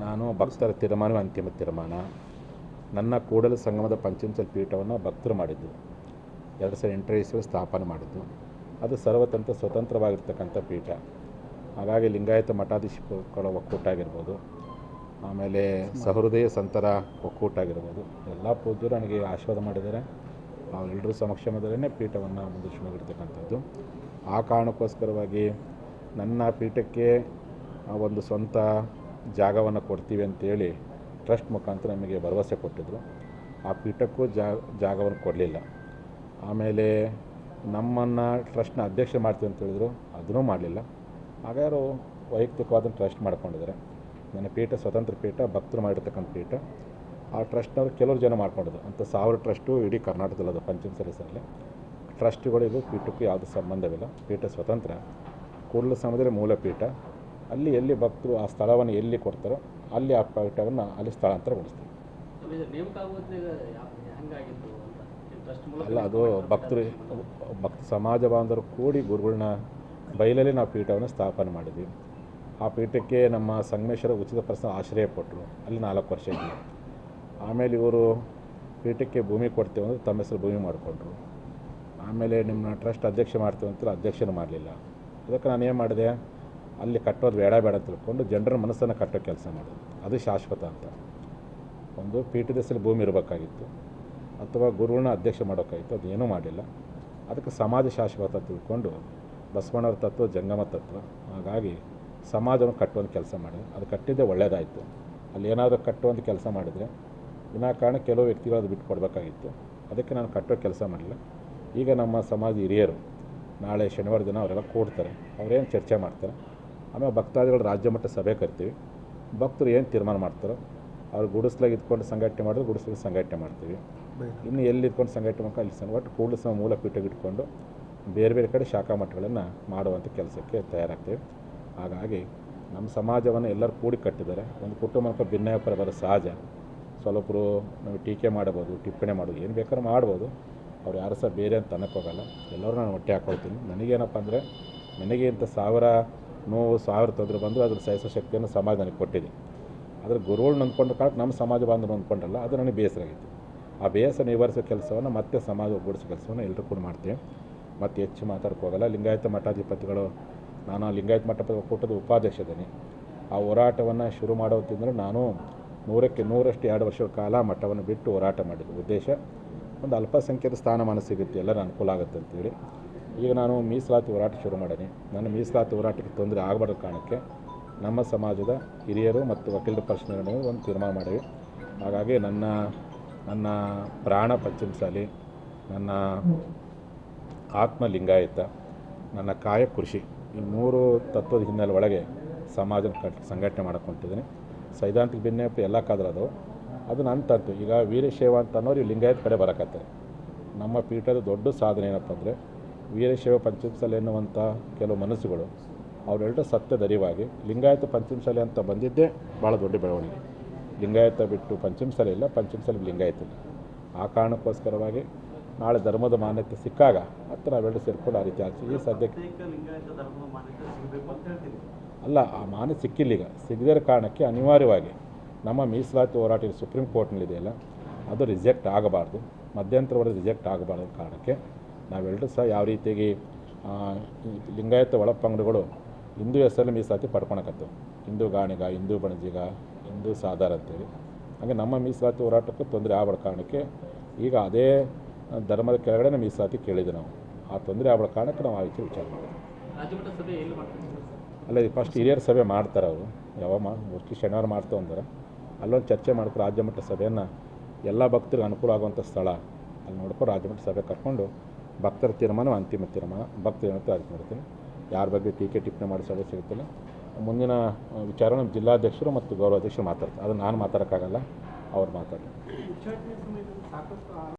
ನಾನು ಭಕ್ತರ ತೀರ್ಮಾನವೇ ಅಂತಿಮ ತೀರ್ಮಾನ. ನನ್ನ ಕೂಡಲ ಸಂಗಮದ ಪಂಚಮಸಲ್ ಪೀಠವನ್ನು ಭಕ್ತರು ಮಾಡಿದ್ದು. ಎರಡು ಸಾವಿರ ಎಂಟರ ಇಸ್ವಿ ಸ್ಥಾಪನೆ ಮಾಡಿದ್ದು. ಅದು ಸರ್ವತಂತ್ರ, ಸ್ವತಂತ್ರವಾಗಿರ್ತಕ್ಕಂಥ ಪೀಠ. ಹಾಗಾಗಿ ಲಿಂಗಾಯತ ಮಠಾಧೀಶಗಳ ಒಕ್ಕೂಟ ಆಗಿರ್ಬೋದು. ಆಮೇಲೆ ಸಹೃದಯ ಸಂತರ ಒಕ್ಕೂಟ ಆಗಿರ್ಬೋದು. ಎಲ್ಲ ಪೂಜ್ಯರು ನನಗೆ ಆಶೀರ್ವಾದ ಮಾಡಿದ್ದಾರೆ. ಅವರೆಲ್ಲರೂ ಸಮಕ್ಷಮದಲ್ಲೇ ಪೀಠವನ್ನು ಮುಂದುವರಿಸಿಕೊಂಡಿರ್ತಕ್ಕಂಥದ್ದು. ಆ ಕಾರಣಕ್ಕೋಸ್ಕರವಾಗಿ ನನ್ನ ಪೀಠಕ್ಕೆ ಒಂದು ಸ್ವಂತ ಜಾಗವನ್ನು ಕೊಡ್ತೀವಿ ಅಂತೇಳಿ ಟ್ರಸ್ಟ್ ಮುಖಾಂತರ ನಮಗೆ ಭರವಸೆ ಕೊಟ್ಟಿದ್ದರು ಆ ಪೀಠಕ್ಕೂ ಜಾಗವನ್ನು ಕೊಡಲಿಲ್ಲ. ಆಮೇಲೆ ನಮ್ಮನ್ನು ಟ್ರಸ್ಟ್ನ ಅಧ್ಯಕ್ಷ ಮಾಡ್ತೀವಿ ಅಂತ ಹೇಳಿದ್ರು. ಅದನ್ನೂ ಮಾಡಲಿಲ್ಲ. ಹಾಗಾದ್ರು ವೈಯಕ್ತಿಕವಾದ ಟ್ರಸ್ಟ್ ಮಾಡ್ಕೊಂಡಿದ್ದಾರೆ. ನನ್ನ ಪೀಠ ಸ್ವತಂತ್ರ ಪೀಠ, ಭಕ್ತರು ಮಾಡಿರ್ತಕ್ಕಂಥ ಪೀಠ. ಆ ಟ್ರಸ್ಟ್ನವ್ರು ಕೆಲವರು ಜನ ಮಾಡ್ಕೊಂಡಿದ್ರು. ಅಂತ ಸಾವಿರ ಟ್ರಸ್ಟು ಇಡೀ ಕರ್ನಾಟಕದಲ್ಲಿ ಅದು ಪಂಚಮ ಸರ್ವಿಸಲ್ಲಿ ಟ್ರಸ್ಟ್ಗಳಿಗೂ ಪೀಠಕ್ಕೂ ಯಾವುದೂ ಸಂಬಂಧವಿಲ್ಲ. ಪೀಠ ಸ್ವತಂತ್ರ. ಕೂಡಲ ಸಮುದ್ರ ಮೂಲ ಪೀಠ ಅಲ್ಲಿ ಎಲ್ಲಿ ಭಕ್ತರು ಆ ಸ್ಥಳವನ್ನು ಎಲ್ಲಿ ಕೊಡ್ತಾರೋ ಅಲ್ಲಿ ಆ ಪೀಠವನ್ನು ಅಲ್ಲಿ ಸ್ಥಳಾಂತರಗೊಳಿಸ್ತೀವಿ ಅಲ್ಲ ಅದು ಭಕ್ತರು ಭಕ್ತ ಸಮಾಜ ಬಾಂಧವರು ಕೂಡಿ ಗುರುಗಳನ್ನ ಬಯಲಲ್ಲಿ ನಾವು ಪೀಠವನ್ನು ಸ್ಥಾಪನೆ ಮಾಡಿದ್ವಿ. ಆ ಪೀಠಕ್ಕೆ ನಮ್ಮ ಸಂಗಮೇಶ್ವರ ಉಚಿತ ಪ್ರಶ್ನೆ ಆಶ್ರಯ ಕೊಟ್ಟರು ಅಲ್ಲಿ ನಾಲ್ಕು ವರ್ಷ ಇದ್ವಿ. ಆಮೇಲೆ ಇವರು ಪೀಠಕ್ಕೆ ಭೂಮಿ ಕೊಡ್ತೇವೆ ಅಂದರೆ ತಮ್ಮ ಹೆಸರು ಭೂಮಿ ಮಾಡಿಕೊಂಡ್ರು. ಆಮೇಲೆ ನಿಮ್ಮನ್ನ ಟ್ರಸ್ಟ್ ಅಧ್ಯಕ್ಷ ಮಾಡ್ತೀವಿ ಅಂತ ಅಧ್ಯಕ್ಷನೂ ಮಾಡಲಿಲ್ಲ. ಅದಕ್ಕೆ ನಾನು ಏನು ಮಾಡಿದೆ? ಅಲ್ಲಿ ಕಟ್ಟೋದು ಬೇಡ ಬೇಡ ತಿಳ್ಕೊಂಡು ಜನರ ಮನಸ್ಸನ್ನು ಕಟ್ಟೋ ಕೆಲಸ ಮಾಡೋದು. ಅದು ಶಾಶ್ವತ ಅಂತ. ಒಂದು ಪೀಠದಸಲ್ಲಿ ಭೂಮಿ ಇರಬೇಕಾಗಿತ್ತು. ಅಥವಾ ಗುರುಗಳನ್ನ ಅಧ್ಯಕ್ಷ ಮಾಡೋಕ್ಕಾಗಿತ್ತು. ಅದೇನೂ ಮಾಡಿಲ್ಲ. ಅದಕ್ಕೆ ಸಮಾಜ ಶಾಶ್ವತ ತಿಳ್ಕೊಂಡು ಬಸವಣ್ಣವ್ರ ತತ್ವ, ಜಂಗಮ ತತ್ವ, ಹಾಗಾಗಿ ಸಮಾಜವನ್ನು ಕಟ್ಟುವಂಥ ಕೆಲಸ ಮಾಡಿದೆ. ಅದು ಕಟ್ಟಿದ್ದೆ ಒಳ್ಳೆಯದಾಯಿತು ಅಲ್ಲಿ ಏನಾದರೂ ಕಟ್ಟುವಂಥ ಕೆಲಸ ಮಾಡಿದರೆ ವಿನಾಕಾರಣ ಕೆಲವು ವ್ಯಕ್ತಿಗಳು ಅದು ಬಿಟ್ಟು ಕೊಡಬೇಕಾಗಿತ್ತು ಅದಕ್ಕೆ ನಾನು ಕಟ್ಟೋ ಕೆಲಸ ಮಾಡಲಿಲ್ಲ. ಈಗ ನಮ್ಮ ಸಮಾಜ ಹಿರಿಯರು ನಾಳೆ ಶನಿವಾರ ದಿನ ಅವರೆಲ್ಲ ಕೂಡ್ತಾರೆ. ಅವರೇನು ಚರ್ಚೆ ಮಾಡ್ತಾರೆ? ಆಮೇಲೆ ಭಕ್ತಾದಿಗಳು ರಾಜ್ಯ ಮಟ್ಟ ಸಭೆ ಕರಿತೀವಿ ಭಕ್ತರು ಏನು ತೀರ್ಮಾನ ಮಾಡ್ತಾರೋ ಅವ್ರು ಗುಡಿಸ್ಲಾಗ ಇದ್ಕೊಂಡು ಸಂಘಟನೆ ಮಾಡಿದ್ರೆ ಗುಡಿಸ್ಲಾಗ ಸಂಘಟನೆ ಮಾಡ್ತೀವಿ. ಇನ್ನು ಎಲ್ಲಿ ಇದ್ಕೊಂಡು ಸಂಘಟನೆ ಮಾಡ್ಕೊಂಡು ಅಲ್ಲಿ ಸಂಘ ಒಟ್ಟು ಕೂಡಲ ಸಹ ಮೂಲ ಪೀಠ ಇಟ್ಕೊಂಡು ಬೇರೆ ಬೇರೆ ಕಡೆ ಶಾಖಾ ಮಠಗಳನ್ನು ಮಾಡುವಂಥ ಕೆಲಸಕ್ಕೆ ತಯಾರಾಗ್ತೇವೆ. ಹಾಗಾಗಿ ನಮ್ಮ ಸಮಾಜವನ್ನು ಎಲ್ಲರೂ ಕೂಡಿ ಕಟ್ಟಿದ್ದಾರೆ. ಒಂದು ಕುಟುಂಬಕ್ಕೆ ಭಿನ್ನಾಭಿಪ್ರಾಯ ಬರೋ ಸಹಜ. ಸ್ವಲ್ಪರು ನಾವು ಟೀಕೆ ಮಾಡಬೋದು ಟಿಪ್ಪಣಿ ಮಾಡೋದು ಏನು ಬೇಕಾದ್ರೂ ಮಾಡ್ಬೋದು. ಅವ್ರು ಯಾರು ಸಹ ಬೇರೆ ಅಂತ ತನಕ ಹೋಗಲ್ಲ. ಎಲ್ಲರೂ ನಾನು ಹೊಟ್ಟೆ ಹಾಕ್ಕೊಳ್ತೀನಿ ನನಗೇನಪ್ಪ ಅಂದರೆ ನನಗೆ ಇಂಥ ಸಾವಿರ ನೋವು, ಸಾವಿರ ತೊಂದರೆ ಬಂದು ಅದ್ರ ಸಹಿಸೋ ಶಕ್ತಿಯನ್ನು ಸಮಾಜ ನನಗೆ ಕೊಟ್ಟಿದೆ ಆದರೆ ಗುರುಗಳು ನಂದ್ಕೊಂಡ ಕಾಲಕ್ಕೆ ನಮ್ಮ ಸಮಾಜ ಬಾಂಧವರು ಅಂದ್ಕೊಂಡಲ್ಲ ಅದು ನನಗೆ ಬೇಸರ ಆಗಿತ್ತು ಆ ಬೇಸರ ನಿವಾರಿಸೋ ಕೆಲಸವನ್ನು ಮತ್ತೆ ಸಮಾಜ ಒಗ್ಗೂಡಿಸೋ ಕೆಲಸವನ್ನು ಎಲ್ಲರೂ ಕೂಡ ಮಾಡ್ತೀವಿ. ಮತ್ತು ಹೆಚ್ಚು ಮಾತಾಡಕ್ಕೆ ಹೋಗಲ್ಲ. ಲಿಂಗಾಯತ ಮಠಾಧಿಪತಿಗಳು, ನಾನು ಲಿಂಗಾಯತ ಮಠ ಒಕ್ಕೂಟದ ಉಪಾಧ್ಯಕ್ಷ ಇದ್ದೀನಿ ಆ ಹೋರಾಟವನ್ನು ಶುರು ಮಾಡೋತ್ತಿಂದರೆ ನಾನು ನೂರಕ್ಕೆ ನೂರಷ್ಟು ಎರಡು ವರ್ಷಗಳ ಕಾಲ ಮಠವನ್ನು ಬಿಟ್ಟು ಹೋರಾಟ ಮಾಡಿದ್ದು. ಉದ್ದೇಶ ಒಂದು ಅಲ್ಪಸಂಖ್ಯಾತ ಸ್ಥಾನಮಾನ ಸಿಗುತ್ತೆ ಎಲ್ಲರೂ ಅನುಕೂಲ ಆಗುತ್ತೆ ಅಂತೇಳಿ. ಈಗ ನಾನು ಮೀಸಲಾತಿ ಹೋರಾಟ ಶುರು ಮಾಡೀನಿ. ನನ್ನ ಮೀಸಲಾತಿ ಹೋರಾಟಕ್ಕೆ ತೊಂದರೆ ಆಗಬಾರ್ದು ಕಾರಣಕ್ಕೆ ನಮ್ಮ ಸಮಾಜದ ಹಿರಿಯರು ಮತ್ತು ವಕೀಲರ ಪ್ರಶ್ನೆಗಳನ್ನು ಒಂದು ತೀರ್ಮಾನ ಮಾಡಿವಿ. ಹಾಗಾಗಿ ನನ್ನ ನನ್ನ ಪ್ರಾಣ ಪಂಚಮಸಾಲಿ ನನ್ನ ಆತ್ಮ ಲಿಂಗಾಯತ ನನ್ನ ಕಾಯ ಕೃಷಿ ಈ ಮೂರು ತತ್ವದ ಹಿನ್ನೆಲೆ ಒಳಗೆ ಸಮಾಜ ಸಂಘಟನೆ ಮಾಡಕ್ಕೆ ಸೈದ್ಧಾಂತಿಕ ಭಿನ್ನಾಭಿಪ್ರಾಯ ಎಲ್ಲ ಕಾದ್ರೆ ಅದು ಅಂತಂತ ನನ್ನ ತತ್ವ ಈಗ ವೀರಶೈವ ಅಂತ ಅನ್ನೋರು ಲಿಂಗಾಯತ್ ಲಿಂಗಾಯತ ಕಡೆ ಬರಕತ್ತಾರೆ ನಮ್ಮ ಪೀಠದ ದೊಡ್ಡ ಸಾಧನೆ ಏನಪ್ಪ ಅಂದರೆ ವೀರಶೈವ ಪಂಚಮಸಾಲೆ ಎನ್ನುವಂಥ ಕೆಲವು ಮನಸ್ಸುಗಳು ಅವರೆಲ್ಲರೂ ಸತ್ಯ ದರಿವಾಗಿ ಲಿಂಗಾಯತ ಪಂಚಮಸಾಲೆ ಅಂತ ಬಂದಿದ್ದೇ ಭಾಳ ದೊಡ್ಡ ಬೆಳವಣಿಗೆ. ಲಿಂಗಾಯತ ಬಿಟ್ಟು ಪಂಚಮಸಾಲೆ ಇಲ್ಲ ಪಂಚಮಸಾಲೆ ಲಿಂಗಾಯತ ಇಲ್ಲ. ಆ ಕಾರಣಕ್ಕೋಸ್ಕರವಾಗಿ ನಾಳೆ ಧರ್ಮದ ಮಾನ್ಯತೆ ಸಿಕ್ಕಾಗ ಮತ್ತು ನಾವೆಲ್ಲರೂ ಸೇರ್ಕೊಂಡು ಆ ರೀತಿ ಆಚೆ ಈ ಸದ್ಯಕ್ಕೆ ಅಲ್ಲ ಆ ಮಾನ್ಯ ಸಿಕ್ಕಿಲ್ಲ ಈಗ. ಸಿಗದಿರೋ ಕಾರಣಕ್ಕೆ ಅನಿವಾರ್ಯವಾಗಿ ನಮ್ಮ ಮೀಸಲಾತಿ ಹೋರಾಟ ಇದು ಸುಪ್ರೀಂ ಕೋರ್ಟ್ನಲ್ಲಿದೆಯಲ್ಲ ಅದು ರಿಜೆಕ್ಟ್ ಆಗಬಾರ್ದು. ಮಧ್ಯಂತರವರೆಗೆ ರಿಜೆಕ್ಟ್ ಆಗಬಾರ್ದು ಕಾರಣಕ್ಕೆ ನಾವೆಲ್ಲರೂ ಸಹ ಯಾವ ರೀತಿಯಾಗಿ ಲಿಂಗಾಯತ ಒಳಪಂಗಡಗಳು ಹಿಂದೂ ಹೆಸರಲ್ಲಿ ಮೀಸಲಾತಿ ಪಡ್ಕೊಳಕತ್ತವು. ಹಿಂದೂ ಗಾಣಿಗ ಹಿಂದೂ ಬಣಜಿಗ ಹಿಂದೂ ಸಾಧಾರ ಅಂತೇಳಿ. ಹಾಗೆ ನಮ್ಮ ಮೀಸಲಾತಿ ಹೋರಾಟಕ್ಕೂ ತೊಂದರೆ ಆಗಬಾರ್ದು ಕಾರಣಕ್ಕೆ ಈಗ ಅದೇ ಧರ್ಮದ ಕೆಳಗಡೆ ಮೀಸಲಾತಿ ಕೇಳಿದೆ ನಾವು. ಆ ತೊಂದರೆ ಆಗಬಾರ್ದು ಕಾರಣಕ್ಕೆ ನಾವು ಆ ರೀತಿ ವಿಚಾರ ಮಾಡ್ತೀವಿ ಅಲ್ಲ ಫಸ್ಟ್ ಹಿರಿಯರ ಸಭೆ ಮಾಡ್ತಾರೆ ಅವರು ಯಾವಾಗ ಮಾ ಶನಿವಾರ ಮಾಡ್ತೇವೆ ಅಂದ್ರೆ ಅಲ್ಲೊಂದು ಚರ್ಚೆ ಮಾಡ್ಕೊ ರಾಜ್ಯಮಟ್ಟ ಸಭೆಯನ್ನು ಎಲ್ಲ ಭಕ್ತರಿಗೆ ಅನುಕೂಲ ಆಗುವಂಥ ಸ್ಥಳ. ಅಲ್ಲಿ ನೋಡ್ಕೊಂಡು ರಾಜ್ಯಮಟ್ಟ ಸಭೆ ಕರ್ಕೊಂಡು ಭಕ್ತರ ತೀರ್ಮಾನ ಅಂತಿಮ ತೀರ್ಮಾನ ಭಕ್ತರ ಅಂತ ಆಯ್ಕೆ ಮಾಡ್ತೀನಿ ಯಾರ ಬಗ್ಗೆ ಟೀಕೆ ಟಿಪ್ಪಣಿ ಮಾಡಿ ಸಭೆ ಸಿಗುತ್ತಿಲ್ಲ. ಮುಂದಿನ ವಿಚಾರ ನಮ್ಮ ಜಿಲ್ಲಾಧ್ಯಕ್ಷರು ಮತ್ತು ಗೌರವಾಧ್ಯಕ್ಷರು ಮಾತಾಡ್ತಾರೆ. ಅದು ನಾನು ಮಾತಾಡೋಕ್ಕಾಗಲ್ಲ, ಅವ್ರು ಮಾತಾಡ್ತಾರೆ.